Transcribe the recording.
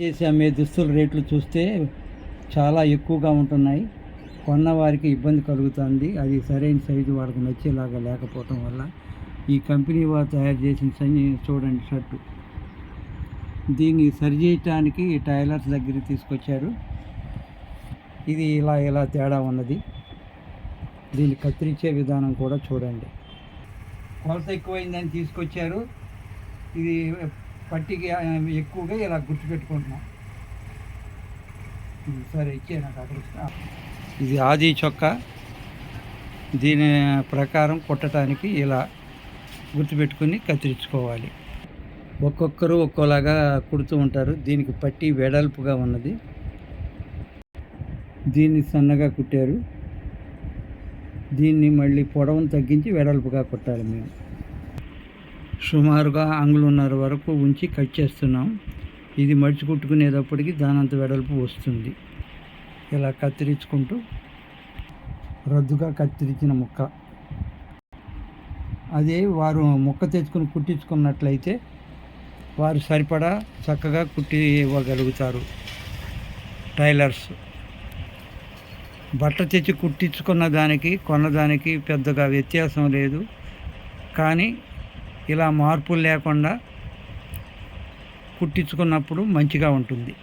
చేసి అమ్మే దుస్తుల రేట్లు చూస్తే చాలా ఎక్కువగా ఉంటున్నాయి. కొన్న వారికి ఇబ్బంది కలుగుతుంది. అది సరైన సైజు వాళ్ళకి నచ్చేలాగా లేకపోవటం వల్ల ఈ కంపెనీ వారు తయారు చేసిన సన్ని చూడండి షర్టు. దీన్ని సరిచేయటానికి టైలర్స్ దగ్గర తీసుకొచ్చారు. ఇది ఇలా ఇలా తేడా ఉన్నది. దీన్ని కత్తిరించే విధానం కూడా చూడండి. కొలత ఎక్కువైందని తీసుకొచ్చారు. ఇది పట్టికి ఎక్కువగా ఇలా గుర్తుపెట్టుకుంటున్నాం. సరే ఇచ్చే నాకు అక్కడ ఇది ఆది చొక్కా. దీని ప్రకారం కుట్టడానికి ఇలా గుర్తుపెట్టుకుని కత్తిరించుకోవాలి. ఒక్కొక్కరు ఒక్కోలాగా కుడుతూ ఉంటారు. దీనికి పట్టి వెడల్పుగా ఉన్నది. దీన్ని సన్నగా కుట్టారు. దీన్ని మళ్ళీ పొడవును తగ్గించి వెడల్పుగా కుట్టాలి మేము. సుమారుగా అంగుళన్నర వరకు ఉంచి కట్ చేస్తున్నాం. ఇది మడిచి కుట్టుకునేటప్పటికి దానంత వెడల్పు వస్తుంది. ఇలా కత్తిరించుకుంటూ రద్దుగా కత్తిరించిన ముక్క. అదే వారు ముక్క తెచ్చుకుని కుట్టించుకున్నట్లయితే వారు సరిపడా చక్కగా కుట్టి ఇవ్వగలుగుతారు. టైలర్స్. బట్ట తెచ్చి కుట్టించుకున్న దానికి కొన్నదానికి పెద్దగా వ్యత్యాసం లేదు. కానీ ఇలా మార్పులు లేకుండా కుట్టించుకున్నప్పుడు మంచిగా ఉంటుంది.